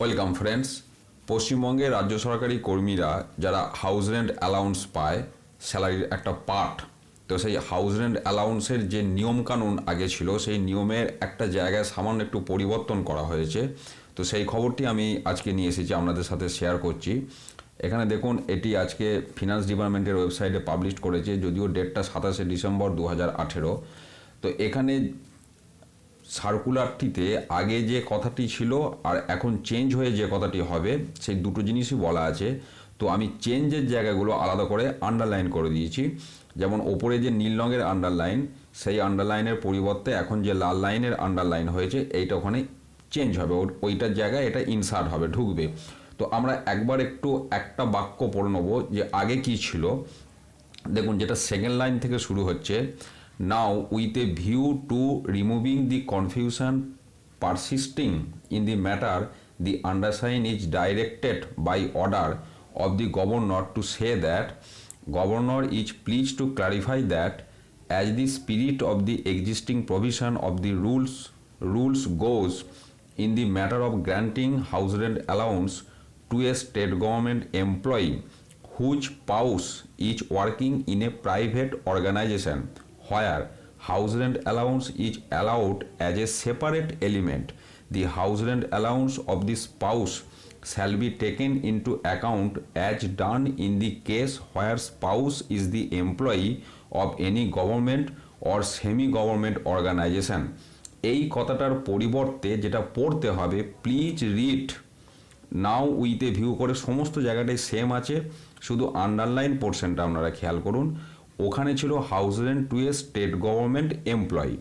Welcome friends পশ্চিমবঙ্গের রাজ্য সরকারি কর্মীরা যারা হাউস রেন্ট অ্যালাউন্স পায় স্যালারির একটা পার্ট তো সেই হাউস রেন্ট অ্যালাউন্সের যে নিয়মকানুন আগে ছিল, সেই নিয়মের একটা জায়গায় সামান্য একটু পরিবর্তন করা হয়েছে। তো সেই খবরটি আমি আজকে নিয়ে এসেছি, আপনাদের সাথে শেয়ার করছি। এখানে দেখুন, এটি আজকে ফিনান্স ডিপার্টমেন্টের ওয়েবসাইটে পাবলিশ করেছে, যদিও ডেটটা সাতাশে ডিসেম্বর দু হাজার আঠেরো। তো এখানে সার্কুলারটিতে আগে যে কথাটি ছিল আর এখন চেঞ্জ হয়ে যে কথাটি হবে, সেই দুটো জিনিসই বলা আছে। তো আমি চেঞ্জের জায়গাগুলো আলাদা করে আন্ডারলাইন করে দিয়েছি। যেমন ওপরে যে নীল রঙের আন্ডারলাইন সেই আন্ডারলাইনের পরিবর্তে এখন যে লাল লাইনের আন্ডারলাইন হয়েছে, এইটা ওখানে চেঞ্জ হবে। ওইটার জায়গায় এটা ইনসার্ট হবে, ঢুকবে। তো আমরা একবার একটু একটা বাক্য পড়ে নেব যে আগে কি ছিল। দেখুন, যেটা সেকেন্ড লাইন থেকে শুরু হচ্ছে Now, with a view to removing the confusion persisting in the matter, the undersigned is directed by order of the governor to say that governor is pleased to clarify that as the spirit of the existing provision of the rules rules goes in the matter of granting house rent allowance to a state government employee whose spouse is working in a private organization. Where house rent allowance is allowed as a separate element the house rent allowance of the spouse shall be taken in to account as done in the case where spouse is the employee of any government or semi government organisation এই কথাটার পরিবর্তে যেটা পড়তে হবে please read now with view করে সমস্ত জায়গাটাই same আছে, শুধু আন্ডারলাইন পোর্শনটা আপনারা খেয়াল করুন। ওখানে ছিল house rent to a state government employee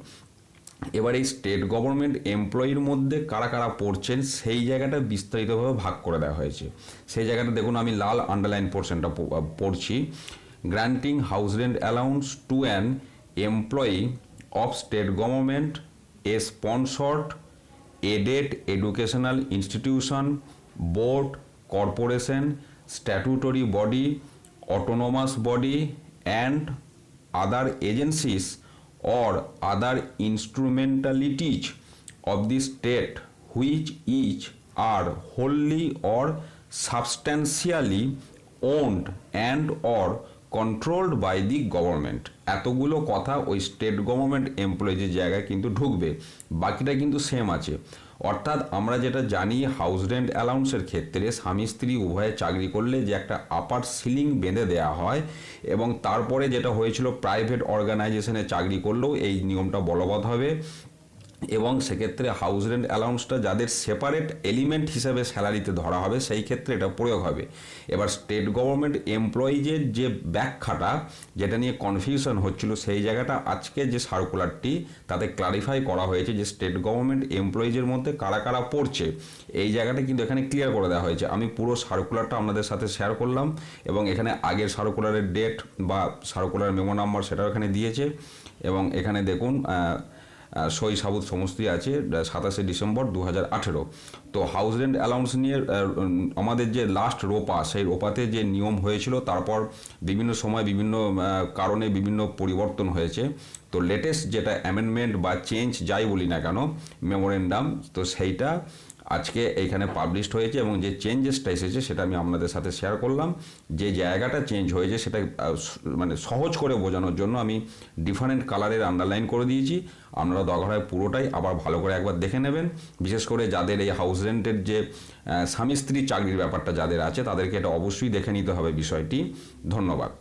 এবার এই স্টেট গভর্নমেন্ট এমপ্লয়ির মধ্যে কারা কারা পড়ছেন, সেই জায়গাটা বিস্তারিতভাবে ভাগ করে দেওয়া হয়েছে। সেই জায়গাটা দেখুন, আমি লাল আন্ডারলাইন পোর্শনটা পড়ছি। Granting house rent allowance to an employee of state government a sponsored aided educational institution board corporation statutory body autonomous body and other agencies or other instrumentalities of the state which each are wholly or substantially owned and or controlled by the government এতগুলো কথা ওই state government এমপ্লয়িজের জায়গায় কিন্তু ঢুকবে। বাকিটা কিন্তু same আছে। অর্থাৎ আমরা যেটা জানি হাউস রেন্ট অ্যালাউন্সের ক্ষেত্রে স্বামী স্ত্রী উভয়ে চাকরি করলে যে একটা আপার সিলিং বেঁধে দেওয়া হয় এবং তারপরে যেটা হয়েছিল প্রাইভেট অর্গানাইজেশনে চাকরি করলেও এই নিয়মটা বলবৎ হবে। এবং সেক্ষেত্রে হাউস রেন্ট অ্যালাউন্সটা যাদের সেপারেট এলিমেন্ট হিসাবে স্যালারিতে ধরা হবে, সেই ক্ষেত্রে এটা প্রয়োগ হবে। এবার স্টেট গভর্নমেন্ট এমপ্লয়িজের যে ব্যাখ্যাটা, যেটা নিয়ে কনফিউশন হচ্ছিল, সেই জায়গাটা আজকে যে সার্কুলারটি তাতে ক্লারিফাই করা হয়েছে যে স্টেট গভর্নমেন্ট এমপ্লয়িজের মধ্যে কারা কারা পড়ছে। এই জায়গাটা কিন্তু এখানে ক্লিয়ার করে দেওয়া হয়েছে। আমি পুরো সার্কুলারটা আপনাদের সাথে শেয়ার করলাম এবং এখানে আগের সার্কুলারের ডেট বা সার্কুলার মেমো নাম্বার সেটাও এখানে দিয়েছে। এবং এখানে দেখুন সই সাবুত সমস্তই আছে সাতাশে ডিসেম্বর দু আঠেরো। তো হাউস রেন্ট অ্যালাউন্স নিয়ে আমাদের যে লাস্ট রোপা, সেই রোপাতে যে নিয়ম হয়েছিল, তারপর বিভিন্ন সময় বিভিন্ন কারণে বিভিন্ন পরিবর্তন হয়েছে। তো লেটেস্ট যেটা অ্যামেন্ডমেন্ট বা চেঞ্জ যাই বলি না কেন মেমোরেন্ডাম তো সেইটা আজকে এইখানে পাবলিশড হয়েছে এবং যে চেঞ্জেসটা এসেছে সেটা আমি আপনাদের সাথে শেয়ার করলাম। যে জায়গাটা চেঞ্জ হয়েছে সেটা মানে সহজ করে বোঝানোর জন্য আমি ডিফারেন্ট কালারের আন্ডারলাইন করে দিয়েছি। আপনারা দরকার পুরোটাই আবার ভালো করে একবার দেখে নেবেন। বিশেষ করে যাদের এই হাউস রেন্টের যে স্বামী স্ত্রী চাকরির ব্যাপারটা যাদের আছে, তাদেরকে এটা অবশ্যই দেখে নিতে হবে বিষয়টি। ধন্যবাদ।